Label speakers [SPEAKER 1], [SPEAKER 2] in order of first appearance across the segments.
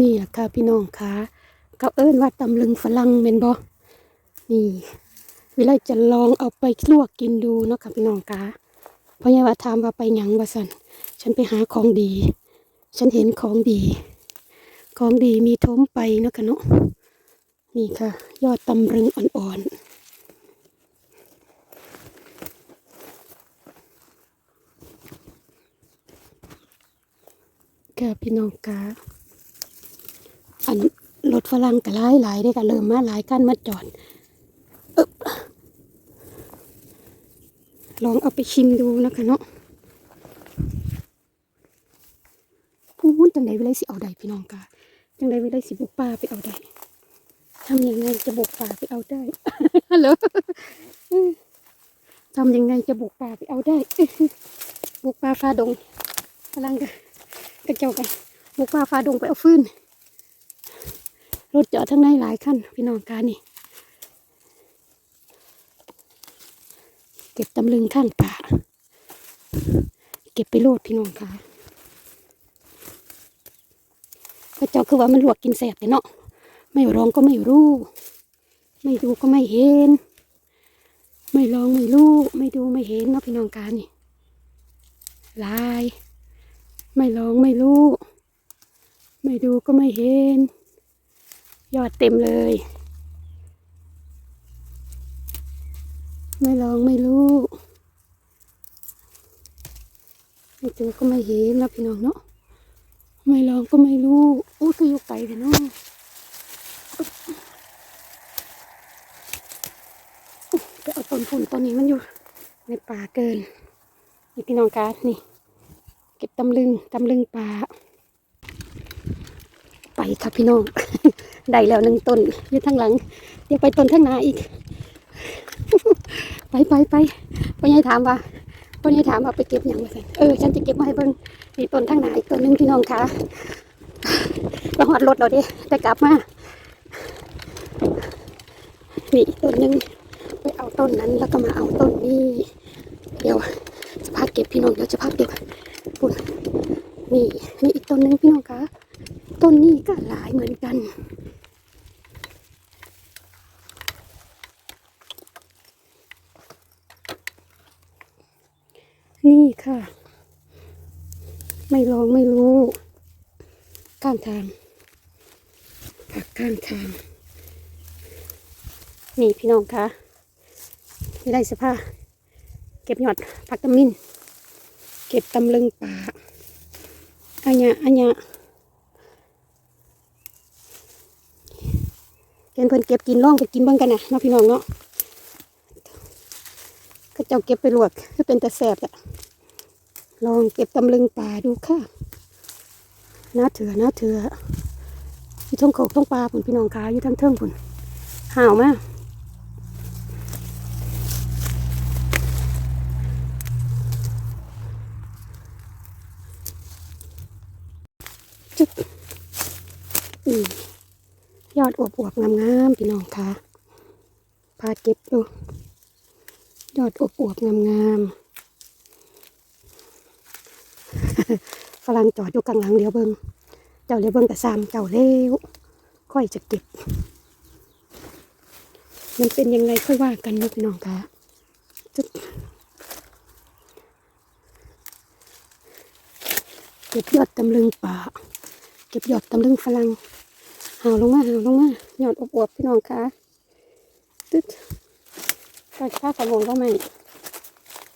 [SPEAKER 1] นี่แหละค่ะพี่น้องคะเขาเอิ้นว่าตำลึงฝรั่งเม็นบ่นี่วิไลจะลองเอาไปลวกกินดูเนาะค่ะพี่น้องคะเพราะยายว่าถามว่าไปหยังว่าสันฉันไปหาของดี ฉันเห็นของดี ของดีมีทมไปเนาะค่ะเนาะนี่ค่ะ ยอดตำลึงอ่อนๆค่ะพี่น้องคะ อันรถฝรั่งก็หลายหลายได้ก็เริ่มมาหลายกันมาจอดลองเอาไปชิมดูนะคะเนาะพูดจังไดเวลาสิเอาใดพี่น้องกาจังไดเวลาสิบุกป่าไปเอาใดทำยังไงจะบุกป่าไปเอาได้ฮัลโหลทำยังไงจะบุกป่าไปเอาได้บุกป่าฟ้าดงฝรั่งกันกระเจ้ากันบุกป่าฟ้าดงไปเอาฟืน รถจอดทั้งในหลายคันพี่น้องการนี่เก็บตำลึงข้างป่า เก็บไปโลดพี่น้องคะก็เจ้าคือว่ามันลวกกินแสบแต่เนาะไม่ร้องก็ไม่รู้ ไม่ดูก็ไม่เห็น ไม่ลองไม่รู้ไม่ดูไม่เห็นเนาะพี่น้องการนี่ลาย ไม่ลองไม่รู้ ไม่ดูก็ไม่เห็น ยอดเต็มเลย ไม่ลองไม่รู้ไม่เจอก็ไม่เห็นแล้วพี่น้องเนาะไม่ลองก็ไม่รู้อู้คืออยู่ไกลแต่เนาะไปเอาต้นฝุ่นต้นนี้มันอยู่ ในป่าเกินนี่พี่น้องคะนี่ เก็บตำลึงตำลึงป่าไปครับพี่น้อง ได้แล้วหนึ่งต้นอยู่ทางหลัง เดี๋ยวไปต้นข้างหน้าอีก ไปไปไปพ่อใหญ่ถามว่าพ่อใหญ่ถามว่าไปเก็บอย่างไรเออฉันจะเก็บมาให้เบิ่งมีต้นข้างหน้าอีกต้นหนึ่งพี่น้องคะเราหอดรถเราดิแต่กลับมานี่อีกต้นหนึ่งไปเอาต้นนั้นแล้วก็มาเอาต้นนี้ เดี๋ยวจะพาเก็บพี่น้องเดี๋ยวจะพาเก็บปุ่นนี่นี่อีกต้นหนึ่งพี่น้องคะต้นนี้ก็หลายเหมือนกัน นี่ค่ะ ไม่ลองไม่รู้ ข้างทางผักข้างทาง นี่พี่น้องคะไได้สภาพเก็บหยอดผักตำมิน เก็บตำลึงป่าอันเนี้ยอันเนี้ยเห็นเพิ่นเก็บกินล่องไปกินบ้างกันนะเนาะพี่น้องเนาะ เจ้าเก็บไปลวกคือเป็นแต่แสบอะลองเก็บตำลึงป่าดูค่ะน้าเถื่อน้าเถื่ออยู่ท้องโขกท้องปลาผุนพี่น้องขาอยู่ทั้งเทิงผุนห่าวมากจุ๊บอืมยอดอวบๆงามๆพี่น้องคะพาเก็บดู ยอดอวบๆงามๆฝรั่งจอดอยู่กลางหลังเดียวเบิงเจ้าเดี๋ยวเบิงแต่ซามเจ้าเร็วค่อยจะเก็บ มันเป็นยังไงค่อยว่ากันนะพี่น้องคะจุดเก็บยอดตำลึงป่า เก็บยอดตำลึงฝรั่งหาวลงมาหาวลงมายอดอวบๆพี่น้องคะตึ๊ด ก็ข้าสมองก็ไม่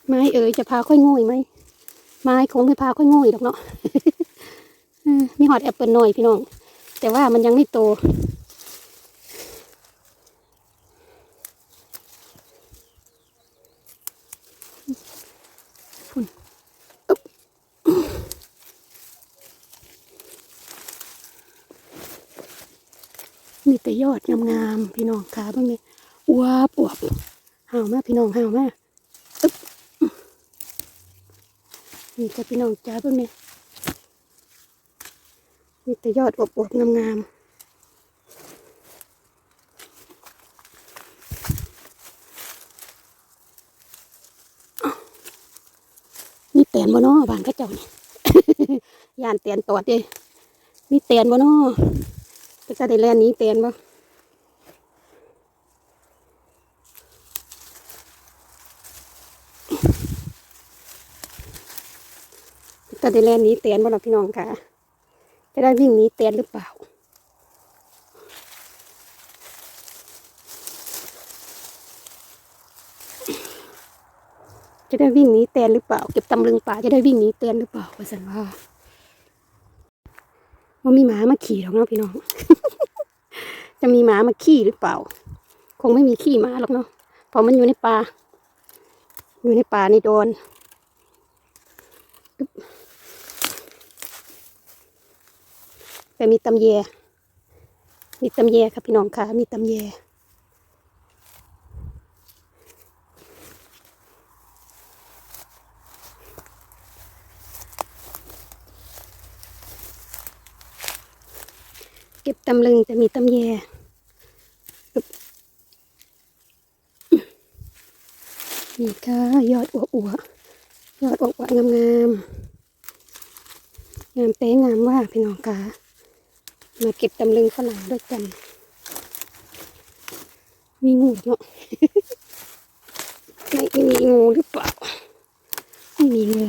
[SPEAKER 1] ไม้เอ๋ยจะพาค่อยโง่ยไหมไม้คงไม่พาค่อยโง่ยหรอกเนาะเออมีหอดแอปเปิลหน่อยพี่น้อง แต่ว่ามันยังไม่โตฝุ่นอึ๊บมีแต่ยอดงามๆพี่น้องขาบ้างเนี่ยอวบอวบ ห่าวมากพี่น้องห่าวมากอึ๊บนี่จะพี่น้องจ้าเพิ่งเนี่ยมีแต่ยอดอวบๆงามๆนี่แตนบ่นาะบ้านเข้าเจ้านี่ยานแตนตอดเด้มีเตียนบ่นาะก็จะได้แลนนี้เตียนบ่ จะได้แลนนี้เตียนบ่ล่ะพี่น้องค่ะจะได้วิ่งหนีเตียนหรือเปล่าจะได้วิ่งหนีเตียนหรือเปล่า เก็บตำลึงป่าจะได้วิ่งหนีเตียนหรือเปล่าว่าสันว่าว่ามีหมามาขี่หรอกเนาะพี่น้อง จะมีหมามาขี่หรือเปล่า คงไม่มีขี่หมาหรอกเนาะเพราะมันอยู่ในป่าอยู่ในป่านี่โดนอึ๊บ แต่มีตำแย มีตำแยครับพี่น้องค่ะ มีตำแย เก็บตำลึงแต่มีตำแยนี่ค่ะยอดอัวอัวยอดอัวอัวงามงามงามเป๊ะงามว่าพี่น้องค่ะ มาเก็บตำลึงฝรั่งด้วยกัน มีงูเนาะไม่มีงูหรือเปล่า ไม่มีงู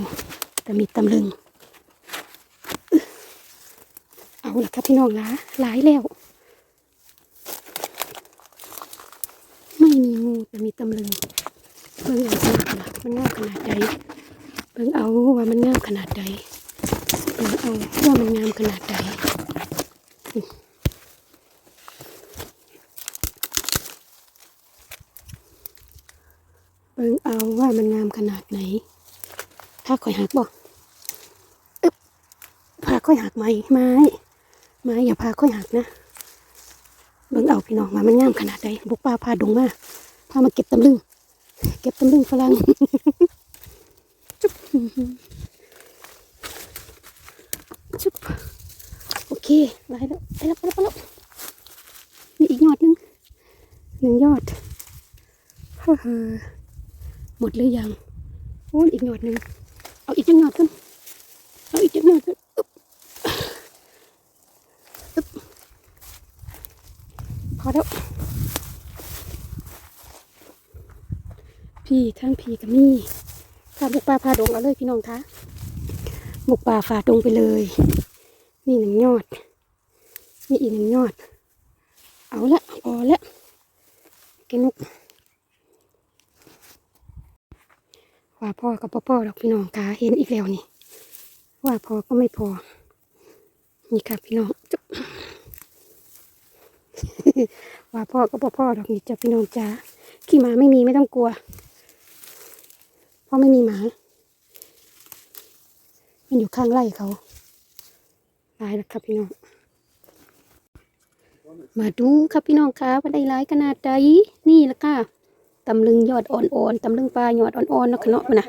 [SPEAKER 1] แต่มีตำลึง เอาละครับพี่น้องละหลายแล้ว ไม่มีงูแต่มีตำลึง เบิ่งเอาสิล่ะมันงามขนาดใดเบิ่งเอาว่ามันงามขนาดใดเบิ่งเอาว่ามันงามขนาดใดเบิ่งเอาว่ามันงามขนาดไหน ถ้าข่อยหักบ่อึ๊บพาข่อยหักไหมไม้ไม้อย่าพาค่อยหักนะ เบิ่งเอาพี่น้องมามันงามขนาดใดบุกป่าพาดงมาพามาเก็บตำลึง เก็บตำลึงฝรั่งจุ๊บจุ๊บโอเคได้แล้วได้แล้วได้แล้วได้แล้วมีอีกยอดหนึงหนึ่งยอดเฮ้อ หมดหรือยังโอ้ยอีกยอดหนึ่งเอาอีกจังยอดกันเอาอีกจังยอดกันอึ๊บอึ๊บพอแล้วพี่ทั้งพี่กับมี่พาบุกป่าพาดงเอาเลยพี่น้องคะบุกป่าฝ่าดงไปเลย นี่หนึ่งยอดนี่อีกหนึ่งยอด เอาละพอละแกนุกว่า พ่อกับพ่อพ่อดอกพี่น้องคะเห็นอีกแล้วนี่ ว่าพอก็ไม่พอ นี่ค่ะพี่น้องจุ๊บว่าพ่อก็พ่อพ่อดอกนี่จ้ะพี่น้องจ้าขี้หมาไม่มีไม่ต้องกลัวเพราะไม่มีหมา มันอยู่ข้างไร่เขาตายแล้วครับพี่น้องมาดูครับพี่น้องคะว่าได้ร้ายขนาดใดนี่ละค่ะ ตำลึงยอดอ่อนๆตำลึงปลายอดอ่อนๆเนาะขะเนาะมันนะ